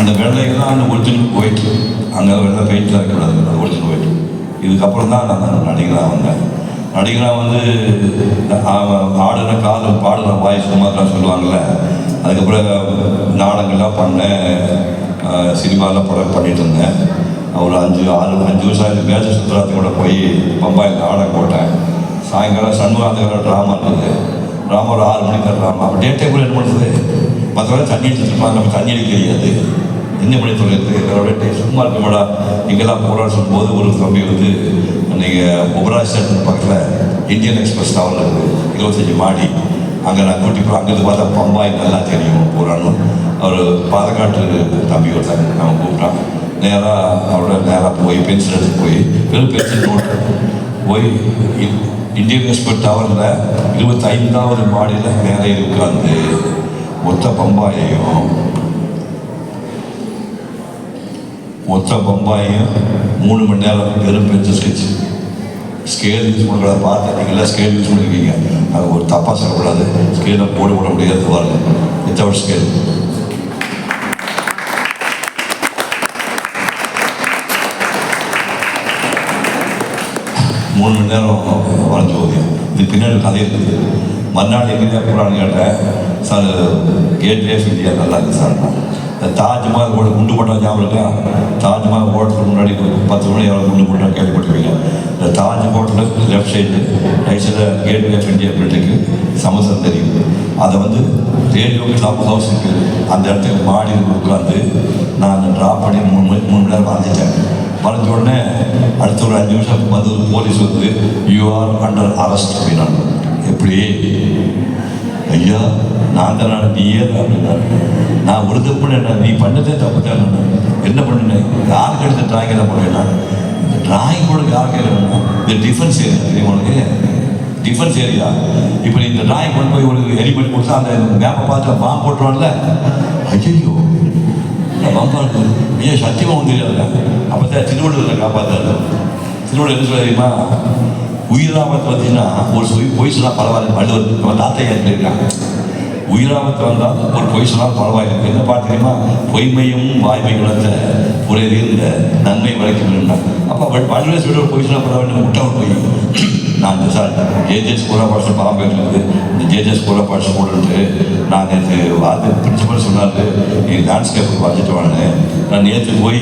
அந்த வெள்ளைக்கு தான் அந்த ஒரிஜினல் ஒயிட் அங்கே வெள்ளை பெயிண்டில் இருக்கக்கூடாது அந்த ஒரிஜினல் ஒயிட் இதுக்கப்புறம் தான் நான் நடிகராக வந்தேன் நடிகராக வந்து அவன் ஆடுற காதல் பாடுற வாய் சும்மாதான் சொல்லுவாங்கள்ல அதுக்கப்புறம் நாடகங்கள்லாம் பண்ணேன் சினிமாலாம் படம் பண்ணிட்டு இருந்தேன். ஒரு அஞ்சு ஆறு அஞ்சு வருஷம் ஆயிரத்தி மேஜ சுந்தராத்தி கூட போய் பம்பாயில் நாடகம் போட்டேன். சாயங்காலம் சண்முகாந்தகர ட்ராமா இருக்குது ட்ராமா ஒரு ஆறு மணிக்கு ட்ராமா அப்போ டே டேபிள் என்ன பண்ணுறது மற்றவங்க தண்ணி அடிச்சிருப்பாங்க நம்ம தண்ணி அடிக்க தெரியாது. என்ன பண்ணி சொல்லிட்டு அவருடைய சும்மா இருக்க மாடா இங்கெல்லாம் போகிறாரு சொல்லும்போது ஒரு தம்பி வந்து நீங்கள் ஒபராஜ் பக்கத்தில் இந்தியன் எக்ஸ்பிரஸ் டவர் இருக்குது இருபத்தஞ்சி மாடி. அங்கே நான் கூட்டி போய் அங்கேருந்து பார்த்தா பம்பாய் நல்லா தெரியும் போகிறான்னு அவர் பாதக்காட்டு தம்பி ஒருத்தாங்க நம்ம கூப்பிட்டான். நேராக அவரோட நேராக போய் பென்சில் எடுத்து போய் வெறும் பென்சில் நோட்டு போய் இந்தியன் எக்ஸ்பர்ட் டவரில் இருபத்தி ஐந்தாவது மாடியில் மேலே உட்கார்ந்து மொத்த பம்பாயையும் மொத்த பம்பாயையும் மூணு மணி நேரம் வெறும் பென்சில் ஸ்கெட்ச் ஸ்கேல் யூஸ் பண்ணுறத பார்த்து நீங்களே ஸ்கேல் யூஸ் பண்ணிருக்கீங்க. அது ஒரு தப்பாக சொல்லக்கூடாது. ஸ்கேலில் போட போட முடியாது பாருங்க. வித்தவுட் ஸ்கேல் மூணு மணி நேரம் வரைஞ்சி ஓவியம் இது பின்னாடி கதை இருக்குது மறுநாள் எங்கேயா போகிறான்னு கேட்டேன். சார் கேட்வே ஆஃப் இந்தியா நல்லா இருக்குது சார். இந்த தாஜ்மஹால் ஓட குண்டு போட்டால் ஞாபகம் இருக்கா? தாஜ்மஹால் ஹோட்டலுக்கு முன்னாடி பத்து மணி எவ்வளோ குண்டு போட்டால் கேள்விப்பட்டிருக்கீங்க இந்த Taj hotel left side right சைடில் கேட்வே ஆஃப் இந்தியா பில்டிங்கு சமசம் தெரியும் அதை வந்து ரேடியோ கிளாப் ஹவுஸ் இருக்குது அந்த இடத்துக்கு மாடி உட்காந்து நான் அந்த ட்ராப் பண்ணி மூணு மணி மூணு மணி நேரம் வரைஞ்சிட்டேன் மறைஞ்ச உடனே அடுத்த ஒரு அஞ்சு நிமிஷம் வந்து போலீஸ் வந்து யூ ஆர் அண்டர் அரெஸ்ட் அப்படின்னாங்க. எப்படி? ஐயா நான் தான் நான் நீயே அப்படின்னாரு நான் ஒரு தப்பு நீ பண்ணதே தப்பு தான் என்ன பண்ணினேன்? யாருக்கு எடுத்த டிராயிங் என்ன பண்ணுவேன்னா இந்த டிராயிங் கூட யாருக்கு என்ன இந்த டிஃபென்ஸ் ஏரியா தெரியும் உனக்கு? டிஃபென்ஸ் ஏரியா இப்போ நீ இந்த டிராயிங் கொண்டு போய் ஒரு எலிமெண்ட் கொடுத்தா அந்த மேப்பை பார்த்து பாம்பு போட்டுருவான்ல. ஐயோ நான் பம்பாடு ஐயா சத்தியமாக ஒன்று தெரியாதுல்ல அப்போ தான் திருவள்ளுவரில் காப்பாற்றாரு திருவள்ளுவர் என்ன சொல்ல தெரியுமா? உயிராபத்து பார்த்தீங்கன்னா ஒரு பொய் பொய் சொன்னால் பரவாயில்ல. வள்ளுவர் நம்ம தாத்தையா இருக்காங்க உயிராமத்தை வந்தால் ஒரு பொய் சொன்னால் பரவாயில்லை. என்ன பாட்டு பொய்மையும் வாய்மை குணத்தை இந்த நன்மை வரைக்கும் அப்போ வள்ளுவர் சொல்லிட்டு ஒரு பொய் சொன்னால் பரவாயில்ல. முட்டை ஒரு பொய். நான் இந்த சார் ஜேஜே கூட பாட்ஸ் பாம்பு இந்த ஜேஜே ஸ்கூலில் பாட்ஸ் போட்டுட்டு நான் நேற்று அது பிரின்சிபல் சொன்னார் நீ லேண்ட்ஸ்கேப் பார்த்துட்டு வாங்க நான் நேற்று போய்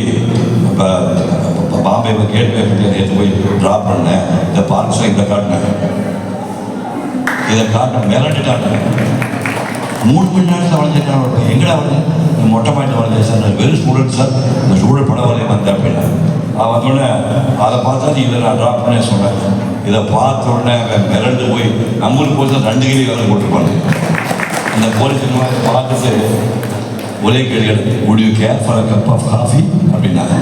இப்போ பாம்பே கேட்வே நேற்று போய் ட்ராப் பண்ணேன். இந்த பார்க்ஸில் இதை காட்டினேன். இதை காட்டினேன் மிரண்டுட்டாங்க. மூணு மணி நேரத்தில் வளைஞ்சிருக்கான் எங்கடா வந்து மொட்டை பாயிண்ட் வளைஞ்சேன் சார். நான் வெறும் ஸ்டூடெண்ட் சார். இந்த ஸ்டூடெண்ட் படம் வரைய வந்தேன் அப்படின்னா. அவன் வந்தோடனே அதை பார்த்தா இதை நான் ட்ராப் பண்ணேன் சொன்னேன். இதை பார்த்த உடனே அவன் மிரண்டு போய் நம்மளுக்கு போய் ரெண்டு கிலோ வேலை போட்டிருப்பாங்க அந்த போலீஸ் பார்த்துட்டு ஒரே கேள்வி would you care for a cup அப்படின்னாங்க.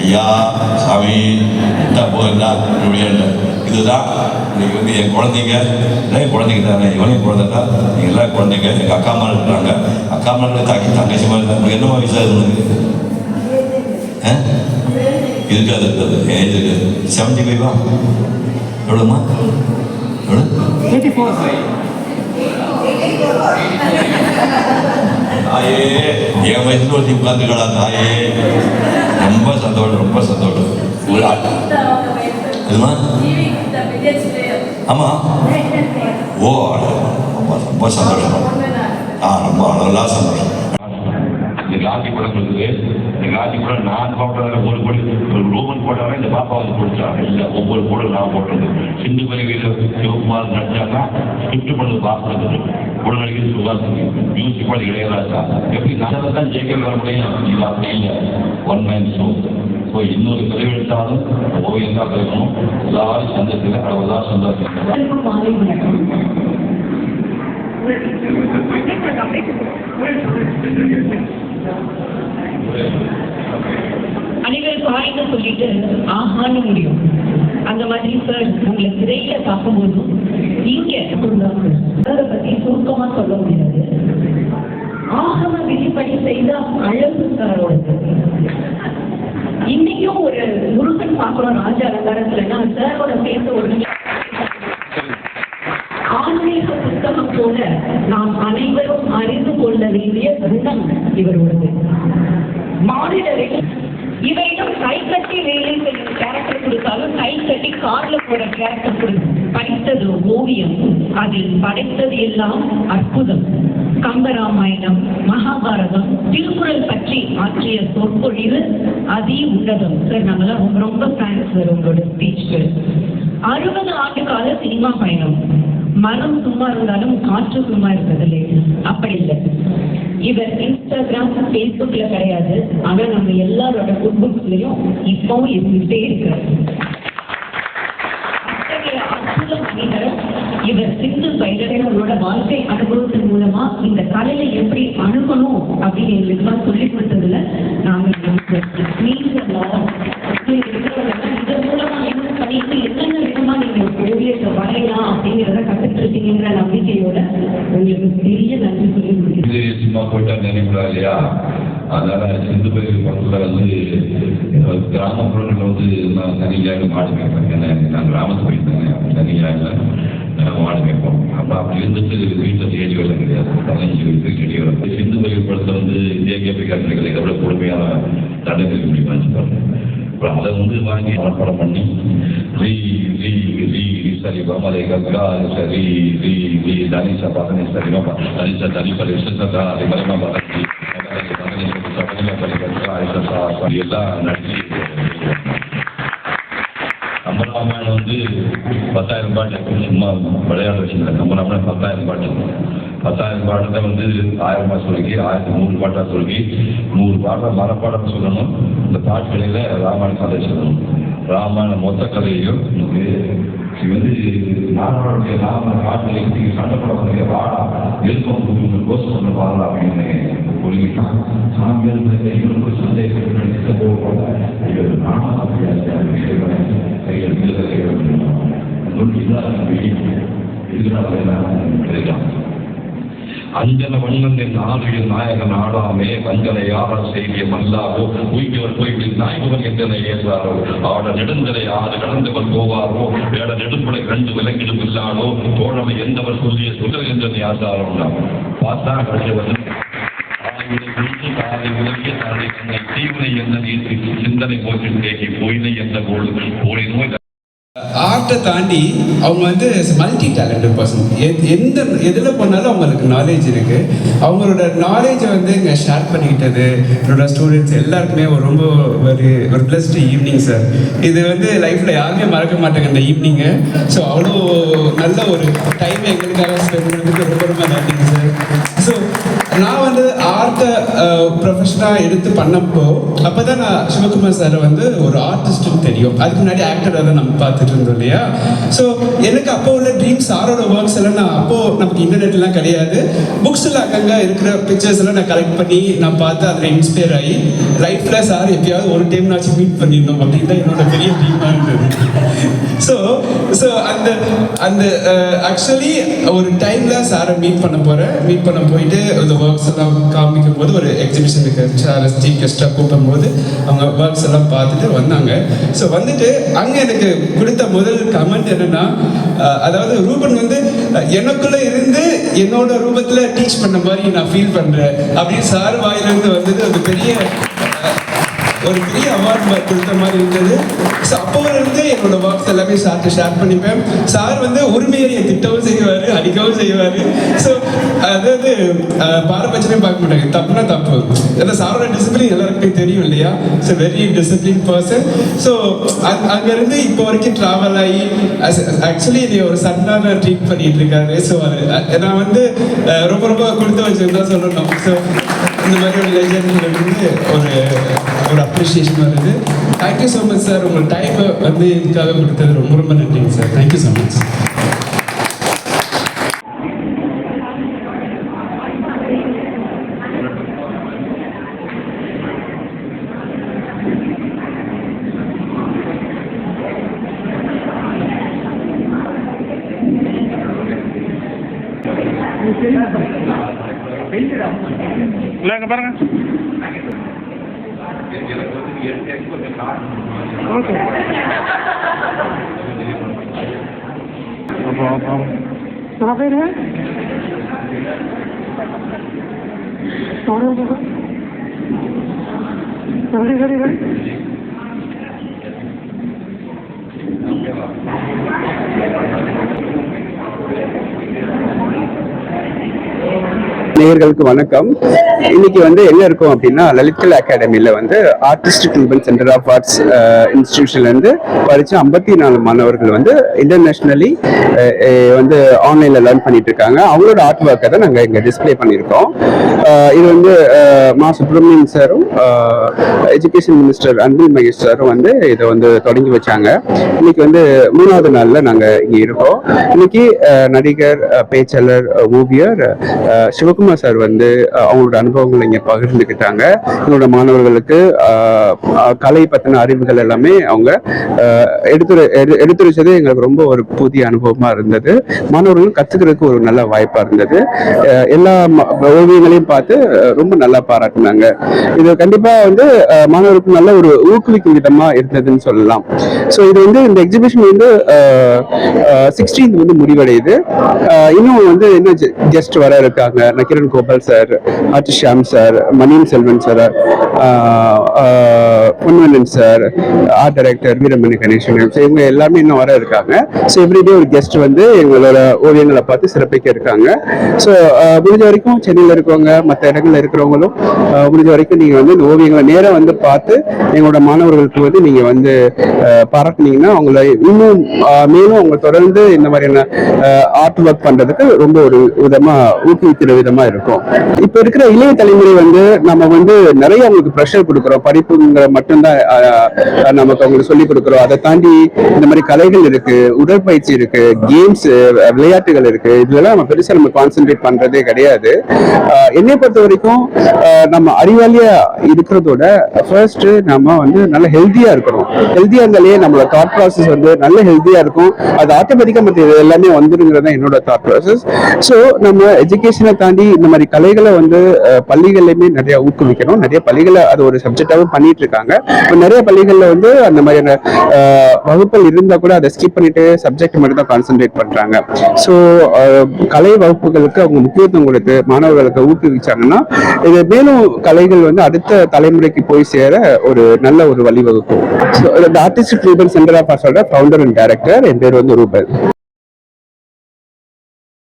ஐயா சாமி இந்த போதுண்டா இப்படின்னு இதுதான் இன்னைக்கு வந்து என் குழந்தைங்க. எல்லாம் குழந்தைங்க தானே. இவனையும் குழந்தைக்கா நீங்கள் எல்லாம் குழந்தைங்க எங்கள் அக்கா அம்மா இருக்கிறாங்க. அக்கா அம்மா தாக்கி தங்கச்சி மாதிரி தான். உங்களுக்கு என்ன வயசாக இருந்தது ஆ? இருக்காது இருக்காது ஏன் இருக்காது செவன்டி ஃபைவா எவ்வளோம்மா எவ்வளோ 84 தாயே என் வயசுல ஒருத்தி உட்காந்துக்கடா தாயே? ரொம்ப சந்தோஷம் ரொம்ப சந்தோஷம். ஒரு எதுமா? ஆமா. ஓ ரொம்ப ரொம்ப சந்தோஷம். ஆ ரொம்ப அளவுலா சந்தோஷம். இந்த காந்தி படம் இருக்குது இந்த காந்தி படம் நான் போட்டதால ஒரு கோடி ஒரு ரூபன் போட்டாவே இந்த பாப்பாவுக்கு வந்து கொடுத்தாங்க. இல்லை ஒவ்வொரு கோடும் நான் போட்டது. சிந்து பரிவியில் சிவகுமார் நடிச்சாங்க ஸ்கிரிப்ட் பண்ணது பாப்பாவுக்கு உடனடியில் நடிக்கிறது மியூசிக் பண்ணி இளையராஜா. எப்படி நல்லதை தான் ஜெயிக்க வர முடியும்? இது அப்படி இல்லை. ஒன் மேன் ஷோ ஸோ இன்னொரு பிரிவெடுத்தாலும் ஓவியம் தான் இருக்கணும் எல்லாரும் சந்தத்தில் அளவுதான் சந்தோஷம் Thank you. வணக்கம் அனைவருக்கும் ஆய்ந்து சொல்லிட்டு ஆஹான்னு முடியும். அந்த மாதிரி சார் உங்களை சிறையில பார்க்கும்போது இங்க சாரை பத்தி சுருக்கமா சொல்ல முடியாது. ஆகம விதிப்படி செய்த அழகு சாரோடது இன்னைக்கும் ஒரு முருகன் பார்க்கணும் ராஜா அலங்காரத்துலன்னா சாரோட பேச ஒரு புத்தகம் போல நாம் அனைவரும் அறிந்து கொள்ள வேண்டிய குணம் இவருடையது மாநிலரில் இவையும் கை கட்டி வேலை செய்யும் கேரக்டர் கொடுத்தாலும் கை கட்டி கார்ல போட கேரக்டர் கொடுக்கும். படித்தது ஓவியம் அதில் படைத்தது எல்லாம் அற்புதம். கம்பராமாயணம் மகாபாரதம் திருக்குறள் பற்றி ஆற்றிய சொற்பொழிவு அதி உன்னதம். சார் நாங்களாம் ரொம்ப ரொம்ப ஃபேன்ஸ் சார் உங்களோட ஸ்பீச்சுக்கு அறுபது ஆண்டு கால சினிமா பயணம். மனம் சும்மா இருந்தாலும் காற்று சும்மா இருப்பதில்லை. அப்படி இல்லை. இவர் இன்ஸ்டாகிராம் ஃபேஸ்புக்ல கிடையாது. ஆனா நம்ம எல்லாரோட குட்புக்ஸ்லயும் இப்பவும் இருந்துட்டே இருக்கிறார். அத்தகைய அற்புத மனிதர் இவர் சிந்து பைரவர்களோட வாழ்க்கை அனுபவத்தின் மூலமா இந்த கலையில எப்படி அணுகணும் அப்படின்னு எங்களுக்கு சொல்லி கொடுத்ததுல நாங்கள் இதன் மூலமா என்ன பண்ணிட்டு என்னென்ன விதமா நீங்க ஓவியத்தை வரையலாம் அப்படிங்கிறத நம்பிக்கையோட உங்களுக்கு பெரிய நன்றி சொல்லி முடிக்கிறேன். சும்மா போயிட்டா நினைவுடா இல்லையா? அதனால சிந்து பயிர் படத்துல வந்து அஹ், கிராமப்புறங்களில் வந்து நான் தனியாக மாடு மேய்ப்பேன். ஏன்னா நான் கிராமத்து போயிருந்தேன் தனியாக மாடு மேய்ப்போம். அப்போ அப்படி இருந்துட்டு வீட்டில் தேடி வேலை கிடையாது பதினஞ்சு வயசு செடி வரும் சிந்து பயிர் படத்துல வந்து இந்திய கேபி எவ்வளோ கொடுமையான தண்டனை முடியுமான்னு பாருங்க. அப்புறம் அதை வந்து வாங்கி மனப்பாடம் பண்ணி ரீ ரீ ரீ சரி பமலை கங்கா சரி ரீ ரீ தனிஷா பதனி சரி பம தனிஷா தனி பரி விசேஷத்தா அதை மரிமா பதனி எல்லாம் நடிச்சு கம்பராமாயணம் வந்து பத்தாயிரம் பாட்டு சும்மா விளையாட வச்சுருந்தேன் கம்பராமாயணம் பத்தாயிரம் பாட்டு. பத்தாயிரம் பாட்டத்தை வந்து ஆயிரம் பாட்டு சொல்லி ஆயிரத்தி நூறு பாட்டாக சொல்லி நூறு பாட்டை மரப்பாடம் சொல்லணும் இந்த பாட்டுகளில் ராமாயண கதை சொல்லணும் ராமாயண மொத்த கதையையும் இது வந்து நாடாளுடைய ராம காட்டில் இருந்து சண்டை போடக்கூடிய வாடா எழுப்பம் கொடுக்கணும் கோஷம் பண்ண பாடலாம் அப்படின்னு சொல்லிட்டான் சாமியார் இவருக்கு சந்தேகம் போல இவர் நாடாளுடைய கையில் அஞ்சல வண்ணன் என் ஆளுயில் நாயகன் ஆடாமே வஞ்சனை யாரால் செய்திய மல்லாவோ உயிர் போய்விட்டு நாயகன் என்றனை ஏற்றாரோ ஆட நெடுந்தலை ஆறு கடந்தவர் போவாரோ வேட நெடும்படை கண்டு விலங்கிடும் இல்லாதோ தோழமை எந்தவர் சொல்லிய சுடர் என்றனை ஆசாரோ பார்த்தா கடைசி வந்து சிந்தனை போற்றி போயினை என்ற போல் போய் நோய் ஆர்ட்டை தாண்டி அவங்க வந்து மல்டி டேலண்டட் பர்சன் எந்த எதில் போனாலும் அவங்களுக்கு நாலேஜ் இருக்கு. அவங்களோட நாலேஜை வந்து இங்கே ஷேர் பண்ணிக்கிட்டது. என்னோட ஸ்டூடெண்ட்ஸ் எல்லாருக்குமே ஒரு ரொம்ப ஒரு ஒரு பிளஸ்ட் ஈவினிங் சார் இது வந்து லைஃப்பில் யாருமே மறக்க மாட்டாங்க இந்த ஈவினிங்கு ஸோ அவ்வளோ நல்ல ஒரு டைம் எங்களுக்காக ஸ்பெண்ட் பண்ணுறதுக்கு ரொம்ப ரொம்ப நன்றிங்க சார் ப்ரொஃபஷனாக எடுத்து பண்ணப்போ அப்போ தான் நான் சிவகுமார் சாரை வந்து ஒரு ஆர்டிஸ்ட்டுன்னு தெரியும். அதுக்கு முன்னாடி ஆக்டராக தான் நம்ம பார்த்துட்டு இருந்தோம் இல்லையா? ஸோ எனக்கு அப்போ உள்ள ட்ரீம் சாரோட ஒர்க்ஸ் எல்லாம் நான் அப்போது நமக்கு இன்டர்நெட்லாம் கிடையாது. புக்ஸில் அங்கங்கே இருக்கிற பிக்சர்ஸ் எல்லாம் நான் கலெக்ட் பண்ணி நான் பார்த்து அதில் இன்ஸ்பயர் ஆகி லைஃப்பில் சார் எப்பயாவது ஒரு டைம் நான் மீட் பண்ணிடணும் அப்படின்னு தான் என்னோட பெரிய ட்ரீமாக இருந்தது. ஸோ ஸோ அந்த அந்த ஆக்சுவலி ஒரு டைமில் சாரை மீட் பண்ண போகிறேன் மீட் பண்ண போயிட்டு அந்த ஒர்க்ஸ் எல்லாம் காமிக்கும் போது ஒரு எக்ஸிபிஷனுக்கு சார் சீஃப் கெஸ்ட்டாக கூப்பிடும்போது அவங்க ஒர்க்ஸ் எல்லாம் பார்த்துட்டு வந்தாங்க. ஸோ வந்துட்டு அங்கே எனக்கு கொடுத்த முதல் கமெண்ட் என்னன்னா அதாவது ரூபன் வந்து எனக்குள்ளே இருந்து என்னோட ரூபத்தில் டீச் பண்ண மாதிரி நான் ஃபீல் பண்ணுறேன் அப்படின்னு சார் வாயிலிருந்து வந்தது அது பெரிய ஒரு பெரிய அவார்ட் கொடுத்த மாதிரி இருந்தது. ஸோ அப்போலேருந்து என்னோட ஒர்க்ஸ் எல்லாமே சார்ட்டு ஷேர் பண்ணிப்பேன். சார் வந்து உரிமையை திட்டவும் செய்வார் அடிக்கவும் செய்வார். ஸோ அதாவது பாரபட்சமே பார்க்க மாட்டாங்க. தப்புனா தப்பு. ஏன்னா சாரோட டிசிப்ளின் எல்லாருக்குமே தெரியும் இல்லையா? So very discipline person so அங்கேருந்து இப்போ வரைக்கும் ட்ராவல் ஆகி ஆக்சுவலி இதை ஒரு சன்னாக ட்ரீட் பண்ணிட்டு இருக்காரு. ஸோ அது நான் வந்து ரொம்ப ரொம்ப கொடுத்து வச்சுருந்தா சொல்லணும். ஸோ இந்த மாதிரி ஒரு லெஜண்ட் வந்து ஒரு ஒரு அப்ரிஷியேஷன் வருது தேங்க்யூ ஸோ மச் சார் உங்கள் டைமை வந்து இதுக்காக கொடுத்தது ரொம்ப ரொம்ப நன்றிங்க சார் தேங்க்யூ ஸோ மச் இல்லை பாருங்க. कहाँ पेड़ है खड़ी நேயர்களுக்கு வணக்கம். இன்னைக்கு வந்து என்ன இருக்கும் அப்படின்னா லலித்கல் அகாடமியில வந்து artistic Ruban centre of arts இன்ஸ்டிடியூஷன்ல இருந்து படிச்ச ஐம்பத்தி நாலு மாணவர்கள் வந்து இன்டர்நேஷனலி வந்து ஆன்லைன்ல லேர்ன் பண்ணிட்டு இருக்காங்க. அவங்களோட ஆர்ட் ஒர்க்கை தான் நாங்க இங்க டிஸ்பிளே பண்ணியிருக்கோம். இது வந்து மா சுப்பிரமணியன் சாரும் எஜுகேஷன் மினிஸ்டர் அன்பில் மகேஷ் சாரும் வந்து இதை வந்து தொடங்கி வச்சாங்க. இன்னைக்கு வந்து மூணாவது நாள்ல நாங்க இங்க இருக்கோம். இன்னைக்கு நடிகர் பேச்சாளர் ஓவியர் சிவகுமார் சிவகுமார் சார் வந்து அவங்களோட அனுபவங்களை இங்க பகிர்ந்துக்கிட்டாங்க. எங்களோட மாணவர்களுக்கு கலை பத்தின அறிவுகள் எல்லாமே அவங்க எடுத்துரை எடுத்துரைச்சது எங்களுக்கு ரொம்ப ஒரு புதிய அனுபவமா இருந்தது. மாணவர்களும் கத்துக்கிறதுக்கு ஒரு நல்ல வாய்ப்பா இருந்தது. எல்லா ஓவியங்களையும் பார்த்து ரொம்ப நல்லா பாராட்டினாங்க. இது கண்டிப்பா வந்து மாணவர்களுக்கு நல்ல ஒரு ஊக்குவிக்கும் விதமா இருந்ததுன்னு சொல்லலாம். ஸோ இது வந்து இந்த எக்ஸிபிஷன் வந்து சிக்ஸ்டீன்த் வந்து முடிவடையுது. இன்னும் வந்து இன்னும் கெஸ்ட் வர இருக்காங்க. Nakkheeran Gopal sir RD Sham sir Maniyan Selvan sir Ponvannan sir art director Veeramani Ganesan. இவங்க எல்லாமே இன்னும் வர இருக்காங்க. ஸோ எவ்ரிடே ஒரு கெஸ்ட் வந்து எங்களோட ஓவியங்களை பார்த்து சிறப்பிக்க இருக்காங்க. ஸோ முடிஞ்ச வரைக்கும் சென்னையில் இருக்கவங்க மற்ற இடங்கள்ல இருக்கிறவங்களும் முடிஞ்ச வரைக்கும் நீங்கள் வந்து இந்த ஓவியங்களை நேராக வந்து பார்த்து எங்களோட மாணவர்களுக்கு வந்து நீங்கள் வந்து பாராட்டினீங்கன்னா அவங்கள இன்னும் மேலும் அவங்க தொடர்ந்து இந்த மாதிரியான ஆர்ட் ஒர்க் பண்றதுக்கு ரொம்ப ஒரு விதமா ஊக்குவிக்கிற விதமாக இருக்கும். இப்ப இருக்கிற இளைய தலைமுறை வந்து நம்ம வந்து நிறைய அவங்களுக்கு ப்ரெஷர் கொடுக்குறோம். படிப்புங்கிற மட்டும்தான் நமக்கு அவங்களுக்கு சொல்லி கொடுக்குறோம். அதை தாண்டி இந்த மாதிரி கலைகள் இருக்கு உடற்பயிற்சி இருக்கு கேம்ஸ் விளையாட்டுகள் இருக்கு. இதுலலாம் நம்ம பெருசா நம்ம கான்சென்ட்ரேட் பண்றதே கிடையாது. என்னை பொறுத்த வரைக்கும் நம்ம அறிவாளியா இருக்கிறதோட ஃபர்ஸ்ட் நம்ம வந்து நல்ல ஹெல்த்தியா இருக்கணும் ஹெல்த்தியா இருந்தாலே நம்மளோட தாட் ப்ராசஸ் வந்து நல்ல ஹெல்த்தியா இருக்கும். அது ஆட்டோமேட்டிக்கா மற்ற எல்லாமே வந்துருங்கிறதா என்னோட தாட் ப்ராசஸ் ஸோ நம்ம எஜுகேஷனை தாண்டி இந்த மாதிரி கலைகளை வந்து பள்ளிகள்லையுமே நிறைய ஊக்குவிக்கணும். நிறைய பள்ளிகளை அது ஒரு சப்ஜெக்டாகவும் பண்ணிட்டு இருக்காங்க இப்போ நிறைய பள்ளிகளில் வந்து அந்த மாதிரியான வகுப்புகள் இருந்தால் கூட அதை ஸ்கிப் பண்ணிட்டு சப்ஜெக்ட் மட்டும் தான் கான்சென்ட்ரேட் பண்ணுறாங்க ஸோ கலை வகுப்புகளுக்கு அவங்க முக்கியத்துவம் கொடுத்து மாணவர்களுக்கு ஊக்குவிச்சாங்கன்னா இது மேலும் கலைகள் வந்து அடுத்த தலைமுறைக்கு போய் சேர ஒரு நல்ல ஒரு வழிவகுக்கும். So artist Ruben centre of ஆர்ட்ஸோட founder and director என் பேர் வந்து ரூபன்.